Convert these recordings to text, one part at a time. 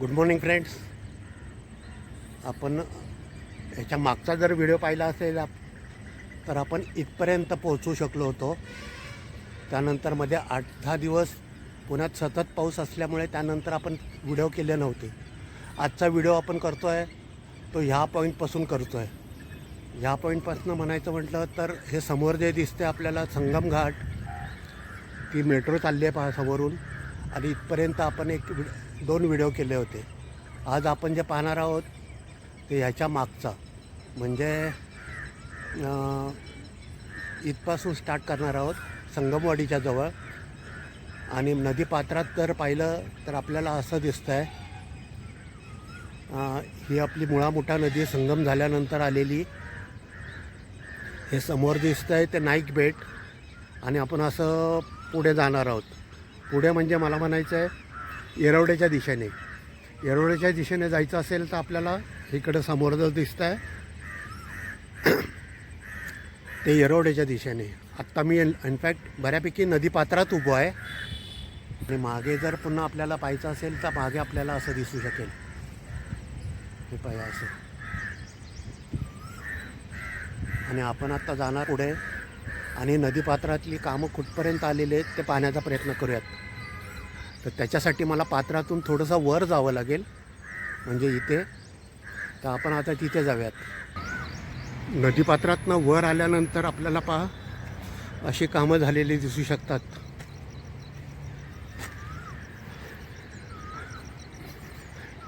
Good morning friends आपण ह्याच्या मागचा जर व्हिडिओ पाहिला असेल आप- तर आपण इथपर्यंत पोहोचू शकलो होतो. त्यानंतरमध्ये आठ दहा दिवस पुण्यात सतत पाऊस असल्यामुळे त्यानंतर आपण व्हिडिओ केले नव्हते. आजचा व्हिडिओ आपण करतो आहे तो ह्या पॉईंटपासून करतो आहे ह्या पॉईंटपासून म्हणायचं म्हटलं तर हे समोर जे दिसते आपल्याला संगम घाट ती मेट्रो चालली आहे पहा समोरून. आणि इथपर्यंत आपण एक दोन व्हिडिओ केले होते. आज आपण जे पाहणार आहोत ते ह्याच्या मागचा. म्हणजे इथपासून स्टार्ट करणार आहोत संगमवाडीच्या जवळ. आणि नदीपात्रात जर पाहिलं तर आपल्याला असं दिसतं आहे ही आपली मुळामुठा नदी संगम झाल्यानंतर आलेली. हे समोर दिसतं आहे ते नाईक बेट. आणि आपण असं पुढे जाणार आहोत. पुढे म्हणजे मला म्हणायचं आहे येरवड्याच्या दिशेने. येरवड्याच्या दिशेने जायचं असेल तर आपल्याला इकडं समोर जर दिसतं आहे ते येरवड्याच्या दिशेने. आत्ता मी इनफॅक्ट बऱ्यापैकी नदीपात्रात उभो आहे. आणि मागे जर पुन्हा आपल्याला पाहायचं असेल तर मागे आपल्याला असं दिसू शकेल. हे पाहिजे असं. आणि आपण आत्ता जाणार पुढे आणि नदीपात्रातली कामं कुठपर्यंत आलेली आहेत ते पाहण्याचा प्रयत्न करूयात. तर त्याच्यासाठी मला पात्रातून थोडंसं वर जावं लागेल. म्हणजे इथे. तर आपण आता तिथे जाऊयात. नदीपात्रातनं वर आल्यानंतर आपल्याला पहा अशी कामं झालेली दिसू शकतात.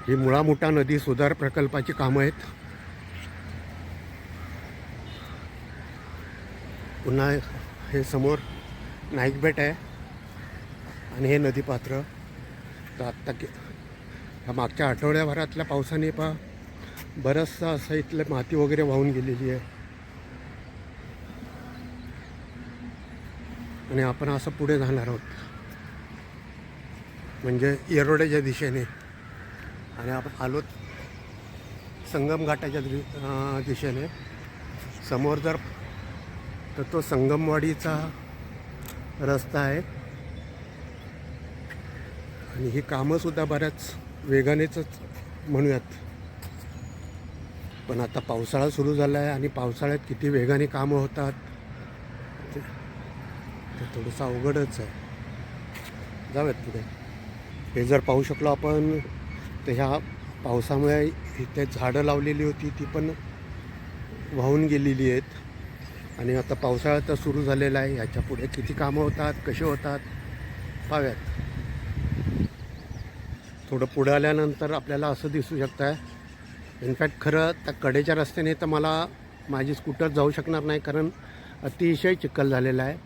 ही मुळामुठा नदी सुधार प्रकल्पाची कामं आहेत. पुन्हा हे समोर नाईक बेट आहे आणि हे नदीपात्र तर आत्ता के ह्या मागच्या आठवड्याभरातल्या पावसाने पहा बरंचसा असं इथलं माती वगैरे वाहून गेलेली आहे. आणि आपण असं पुढे जाणार आहोत. म्हणजे येरोड्याच्या दिशेने. आणि आपण आलो संगम घाटाच्या दिशेने. समोर जर तर तो संगमवाडीचा रस्ता आहे. आणि ही कामंसुद्धा बऱ्याच वेगानेच म्हणूयात. पण आता पावसाळा सुरू झाला आहे आणि पावसाळ्यात किती वेगाने कामं होतात ते ते थोडंसं अवघडच आहे. जाऊयात पुढे. हे जर पाहू शकलो आपण तर ह्या पावसामुळे इथे झाडं लावलेली होती ती पण वाहून गेलेली आहेत. आणि आता पावसाळा तर सुरू झालेला आहे. ह्याच्या पुढे किती कामं होतात कसे होतात पाव्यात थोडं पुढं आल्यानंतर आपल्याला असं दिसू शकतं आहे इनफॅक्ट खरं त्या कडेच्या रस्त्याने तर मला माझी स्कूटर जाऊ शकणार नाही कारण अतिशय चिखल झालेला आहे.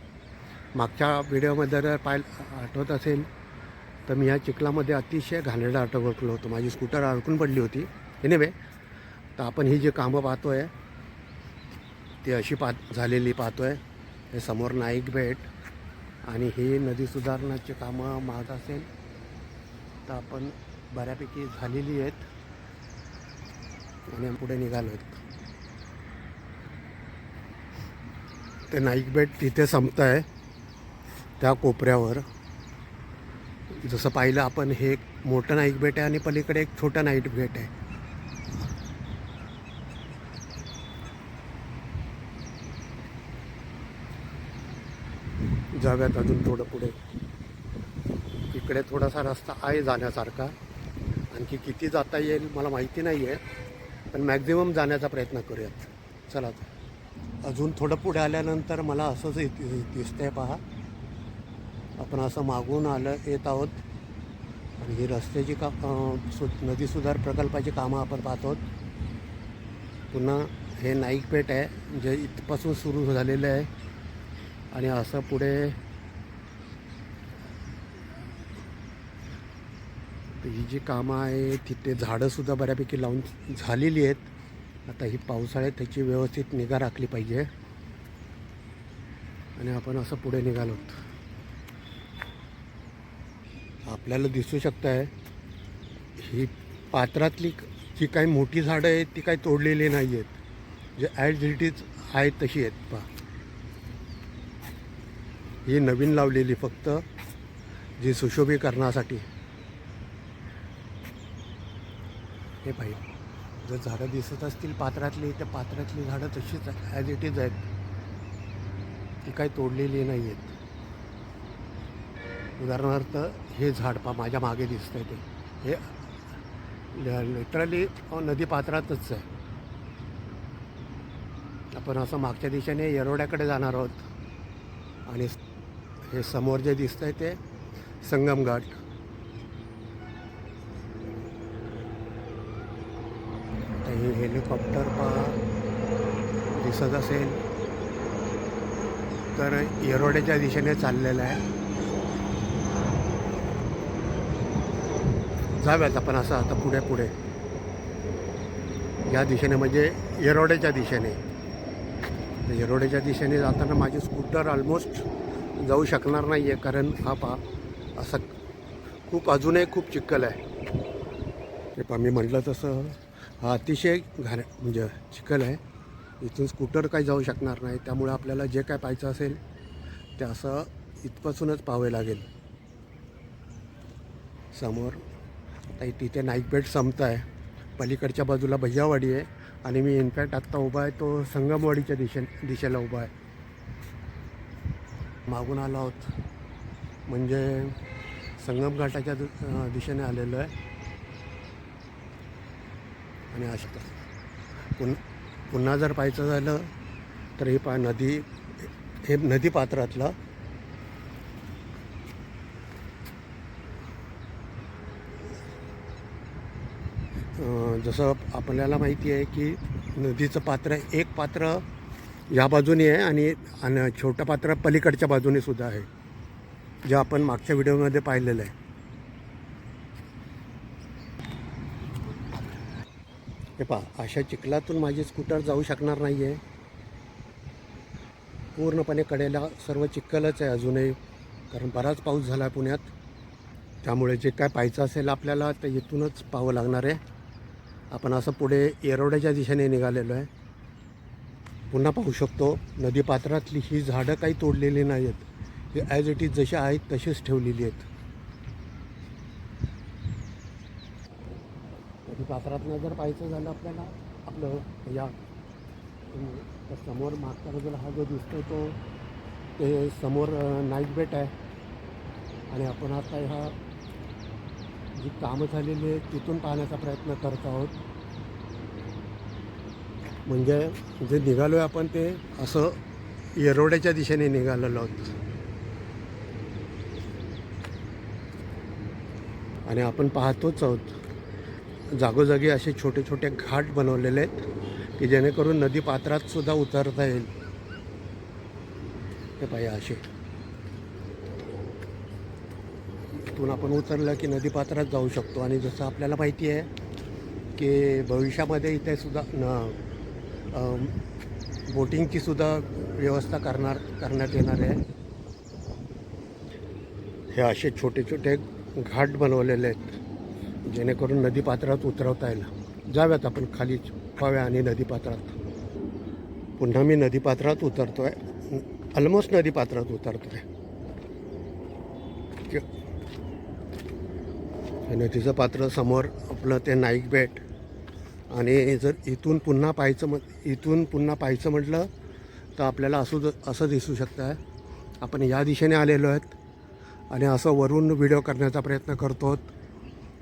मागच्या व्हिडिओमध्ये जर पाय आठवत असेल तर मी ह्या चिखलामध्ये अतिशय घाणेरडा ओळखलो होतो. माझी स्कूटर अडकून पडली होती. एनिवे तर आपण ही जी कामं पाहतो आहे ती अशी पाह झालेली पाहतो आहे हे समोर नाईक बेट आणि ही नदी सुधारणाची कामं माग असेल तर आपण बऱ्यापैकी झालेली आहेत आणि पुढे निघालो आहेत ते नाईक बेट तिथे संपत आहे त्या कोपऱ्यावर. जसं पाहिलं आपण हे एक मोठं नाईक बेट आहे आणि पलीकडे एक छोटं नाईट बेट आहे. जाव्यात अजून थोडं पुढे. इकडे थोडासा रस्ता आहे जाण्यासारखा. आणखी किती जाता येईल मला माहिती नाही आहे पण मॅक्झिमम जाण्याचा प्रयत्न करूयात. चला तर. अजून थोडं पुढे आल्यानंतर मला असंच दिसतं आहे पहा. आपण असं मागून आलं येत आहोत. आणि ही रस्त्याची का सु नदी सुधार प्रकल्पाची कामं आपण पाहतो पुन्हा हे नाईकपेठ आहे जे इथपासून सुरू झालेलं आहे. आणि असं पुढे ही जी कामं आहे तिथे झाडंसुद्धा बऱ्यापैकी लावून झालेली आहेत. आता ही पावसाळ्यात त्याची व्यवस्थित निगा राखली पाहिजे. आणि आपण असं पुढे निघालोत. आपल्याला दिसू शकतं आहे ही पात्रातली जी काही मोठी झाडं आहेत ती काही तोडलेली नाही आहेत जे ॲज इट इज आहेत तशी आहेत. पहा. ही नवीन लावलेली फक्त जी सुशोभीकरणासाठी. हे पाहिजे जर झाडं दिसत असतील पात्रातली तर पात्रातली झाडं तशीच ॲज इट इज आहेत. ती काही तोडलेली नाही आहेत उदाहरणार्थ हे झाड पा माझ्या मागे दिसतंय ते. हे लिटरली नदी पात्रातच आहे. आपण असं मागच्या दिशेने येरोड्याकडे जाणार आहोत. आणि हे समोर जे दिसतंय ते संगम घाट. हे हेलिकॉप्टर पहा दिसत असेल. तर येरोड्याच्या दिशेने चाललेलं आहे. जाऊयात आपण असं आता पुढे पुढे. या दिशेने म्हणजे येरोड्याच्या दिशेने. तर येरोड्याच्या दिशेने जाताना माझे स्कूटर ऑलमोस्ट जाऊ शकणार नाही आहे कारण हा पा असं खूप अजूनही खूप चिखल आहे. ते पहा मी म्हटलं तसं हा अतिशय घाण म्हणजे चिखल आहे. इथून स्कूटर काही जाऊ शकणार नाही. त्यामुळे आपल्याला जे काय पाहायचं असेल ते असं इथपासूनच पाहावे लागेल. समोर आता तिथे नाईक बेट संपत आहे. पलीकडच्या बाजूला भैयावाडी आहे. आणि मी इनफॅक्ट आत्ता उभा आहे. तो संगमवाडीच्या दिशे दिशेला उभा आहे. मागून आलो आहोत म्हणजे संगम घाटाच्या दि- दिशेने आलेलो आहे. आणि अशा पुन पुन्हा जर पाहायचं झालं तर हे पा नदी हे नदी पात्रातलं जसं आपल्याला माहिती आहे की नदीचं पात्र एक पात्र या बाजूने आहे आणि आणि छोटं पात्र पलीकडच्या बाजूने सुद्धा आहे जे आपण मागच्या व्हिडिओमध्ये पाहिलेलं आहे. हे पहा अशा चिखलातून माझी स्कूटर जाऊ शकणार नाही आहे पूर्णपणे कडेला सर्व चिखलच आहे अजूनही कारण बराच पाऊस झाला आहे पुण्यात. त्यामुळे जे काय पाहायचं असेल आपल्याला ते इथूनच पाहावं लागणार आहे. आपण असं पुढे येरवड्याच्या दिशेने निघालेलो आहे. पुन्हा पाहू शकतो. नदीपात्रातली ही झाडं काही तोडलेली नाही आहेत हे ॲज इट इज जशी आहेत तशीच ठेवलेली आहेत. नदीपात्रातनं जर पाहायचं झालं आपल्याला आपलं या समोर मागच्या बाजूला हा जो दिसतो तो ते समोर नाईट बेट आहे. आणि आपण आता ह्या जी कामं झालेली आहेत तिथून पाहण्याचा प्रयत्न करत आहोत. म्हणजे जे निघालो आहे आपण ते असं येरोड्याच्या दिशेने निघालेलो आहोत. आणि आपण पाहतोच आहोत. जागोजागी असे छोटे छोटे घाट बनवलेले आहेत की जेणेकरून नदीपात्रात सुद्धा उतरता येईल. हे पाहिजे असे. इथून आपण उतरलं की नदीपात्रात जाऊ शकतो. आणि जसं आपल्याला माहिती आहे की भविष्यामध्ये इथे सुद्धा न बोटिंगची सुद्धा व्यवस्था करणार करण्यात येणार आहे. हे असे छोटे छोटे घाट बनवलेले आहेत जेणेकरून नदीपात्रात उतरवता येईल. जाऊयात आपण खाली पाव्या आणि नदीपात्रात पुन्हा मी नदीपात्रात उतरतो आहे ऑलमोस्ट नदीपात्रात उतरतो आहे नदीचं पात्र समोर आपलं ते नाईक बेट आणि जर इथून पुन्हा पाहायचं म इथून पुन्हा पाहायचं म्हटलं तर आपल्याला असू असं दिसू शकतं आहे आपण या दिशेने आलेलो आहेत आणि असं वरून व्हिडिओ करण्याचा प्रयत्न करतो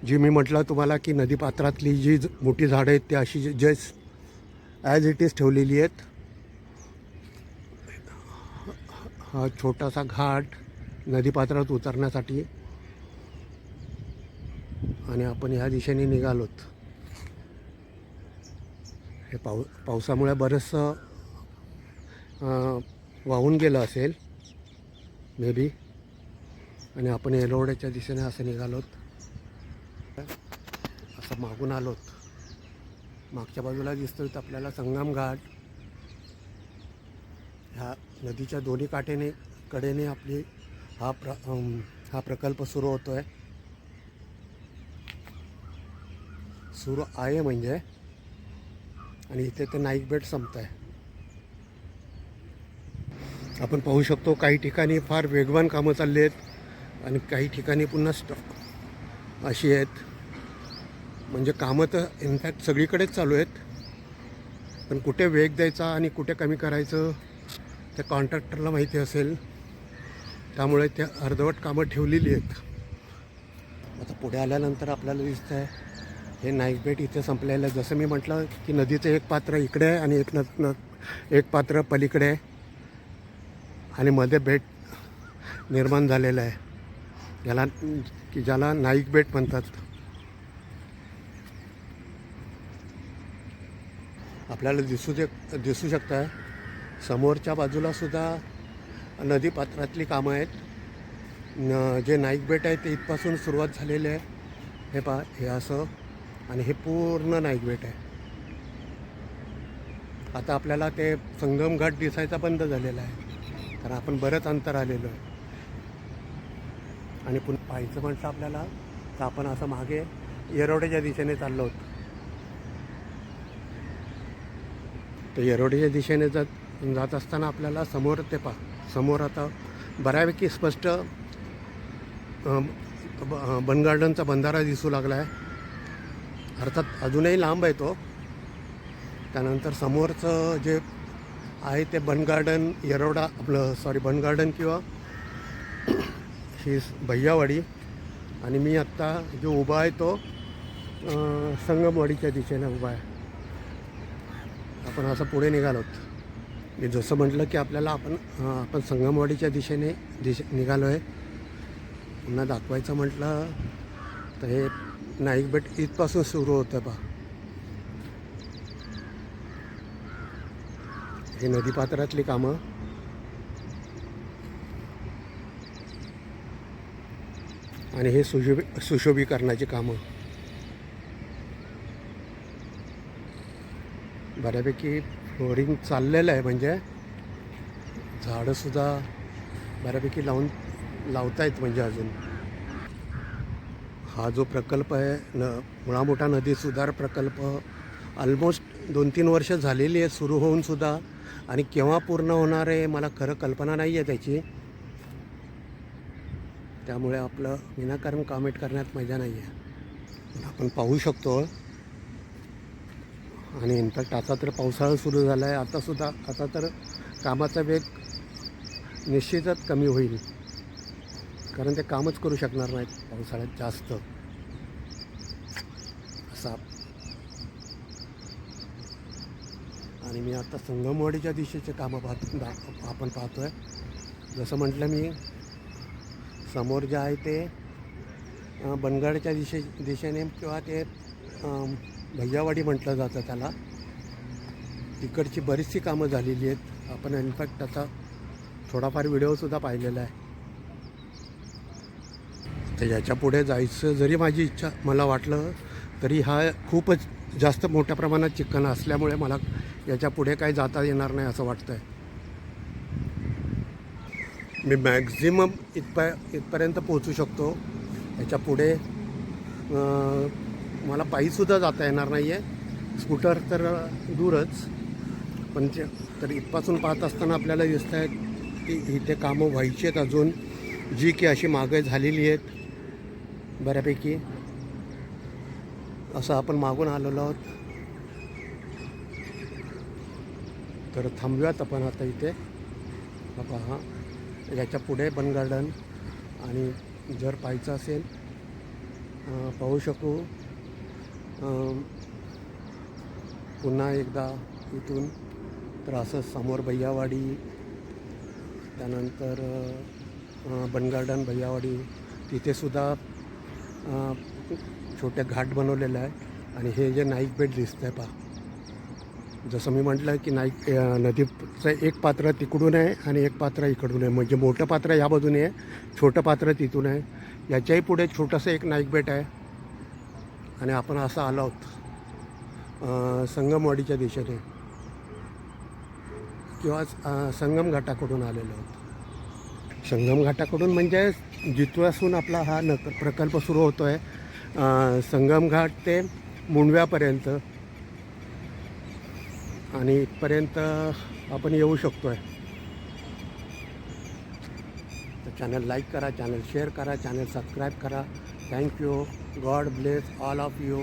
जी मी म्हटलं तुम्हाला की नदीपात्रातली जी ज- मोठी झाडं आहेत ती अशी जस ॲज इट इज ठेवलेली आहेत. हा छोटासा घाट नदीपात्रात उतरण्यासाठी. आणि आपण ह्या दिशेने निघालोत. हे पाव पावसामुळे बरंचसं वाहून गेलं असेल मे बी आणि आपण येलोड्याच्या दिशेने असं निघालोत. असं मागून आलोत. मागच्या बाजूला दिसतोय तर आपल्याला संगम घाट. ह्या नदीच्या दोन्ही काठेने कडेने आपली हा प्र हा प्रकल्प सुरू होतो आहे सुरू आहे म्हणजे. आणि इथे ते नाईक बेट संपत आहे आपण पाहू शकतो काही ठिकाणी फार वेगवान कामं चालली आहेत आणि काही ठिकाणी पुन्हा स्टॉक अशी आहेत. म्हणजे कामं तर इनफॅक्ट सगळीकडेच चालू आहेत. पण कुठे वेग द्यायचा आणि कुठे कमी करायचं ते कॉन्ट्रॅक्टरला माहिती असेल. त्यामुळे ते अर्धवट कामं ठेवलेली आहेत. आता पुढे आल्यानंतर आपल्याला दिसतं आहे हे नाईक बेट इथे संपलेलं आहे. जसं मी म्हटलं की नदीचं एक पात्र इकडे आहे आणि एक न न एक पात्र पलीकडे आहे. आणि मध्ये बेट निर्माण झालेलं आहे. याला की ज्याला नाईक बेट म्हणतात. आपल्याला दिसू दे दिसू शकतं समोरच्या बाजूला सुद्धा नदी पात्रातली कामं आहेत. न जे नाईक बेट आहे ते इथपासून सुरुवात झालेली आहे. हे पहा हे असं आणि हे पूर्ण नाईक बेट आहे. आता आपल्याला ते संगम घाट दिसायचा बंद झालेला आहे. कारण आपण बरंच अंतर आलेलो आहे. आणि पुन्हा पाहायचं म्हटलं आपल्याला तर आपण असं मागे येरवड्याच्या दिशेने चाललो होतो. तर येरवड्याच्या दिशेने जात जात असताना आपल्याला समोर ते पा समोर आता बऱ्यापैकी स्पष्ट बन गार्डनचा बंधारा दिसू लागला आहे. अर्थात अजूनही लांब आहे तो. त्यानंतर समोरचं जे आहे ते बन गार्डन येरवडा आपलं सॉरी बन गार्डन किंवा ही भैयावाडी. आणि मी आत्ता जो उभा आहे तो संगमवाडीच्या दिशेने उभा आहे. आपण असं पुढे निघालोत. मी जसं म्हटलं की आपल्याला आपण आपण संगमवाडीच्या दिशेने दिशे निघालो आहे पुन्हा दाखवायचं म्हटलं तर हे नाही बट इथपासून सुरू होतं बा. हे नदीपात्रातली कामं. आणि हे सुशोभी सुशोभीकरणाची कामं. बऱ्यापैकी फ्लोरिंग चाललेलं आहे म्हणजे झाडंसुद्धा बऱ्यापैकी लावून लावतायत म्हणजे अजून. हा जो प्रकल्प आहे न मुळामोठा नदी सुधार प्रकल्प ऑलमोस्ट दोन तीन वर्ष झालेली आहे सुरू होऊनसुद्धा आणि केव्हा पूर्ण होणार आहे मला खरं कल्पना नाही आहे त्याची. त्यामुळे आपलं विनाकारण कॉमेंट करण्यात मजा नाही आहे आपण पाहू शकतो. आणि इनफॅक्ट आता तर पावसाळा सुरू झाला आहे आतासुद्धा आता तर कामाचा वेग निश्चितच कमी होईल. कारण ते कामच करू शकणार नाहीत पावसाळ्यात जास्त. असा. आणि मी आता संगमवाडीच्या दिशेचे कामं पाहत आपण पाहतो आहे जसं म्हटलं मी समोर जे आहे ते बनगडच्या बनगाडच्या दिशे दिशेने किंवा ते भैयावाडी म्हटलं जातं त्याला. तिकडची बरीचशी कामं झालेली आहेत. आपण इनफॅक्ट त्याचा थोडाफार व्हिडिओसुद्धा पाहिलेला आहे. तर याच्यापुढे जायचं जरी माझी इच्छा मला वाटलं तरी हा खूपच जास्त मोठ्या प्रमाणात चिकन असल्यामुळे मला याच्यापुढे काही जाता येणार नाही असं वाटतं आहे मी मॅक्झिमम इथप इथपर्यंत पोहोचू शकतो. याच्यापुढे मला पायीसुद्धा जाता येणार नाही आहे स्कूटर तर दूरच पण ते तर इथपासून पाहत असताना आपल्याला दिसत आहे की इथे कामं व्हायची आहेत अजून. जी की अशी मागे झालेली आहेत. बऱ्यापैकी. असं आपण मागून आलेलो आहोत. तर थांबूयात आपण आता इथे. हा हां. याच्यापुढे बन गार्डन आणि जर पाहायचं असेल पाहू शकू. पुन्हा एकदा इथून तर असं समोर भैयावाडी. त्यानंतर बन गार्डन भैयावाडी. तिथेसुद्धा छोट्या घाट बनवलेलं आहे आणि हे जे नाईक बेट दिसतं आहे पहा. जसं मी म्हटलं की नाईक नदीचं एक पात्र तिकडून आहे आणि एक पात्र इकडून आहे. म्हणजे मोठं पात्र ह्या बाजूने आहे छोटं पात्र तिथून आहे. याच्याही पुढे छोटंसं एक नाईक बेट आहे. आणि आपण असं आलो आहोत संगमवाडीच्या दिशेने. किंवा संगम घाटाकडून आलेलो आहोत. संगम घाटाकडून म्हणजे जिथपासून आपला हा न प्रकल्प सुरू होतो आहे संगमघाट संगम घाट ते मुंडव्यापर्यंत. आणि इथपर्यंत आपण येऊ शकतो आहे तर चॅनल लाईक करा चॅनल शेअर करा चॅनल सबस्क्राईब करा. Thank you. God bless all of you.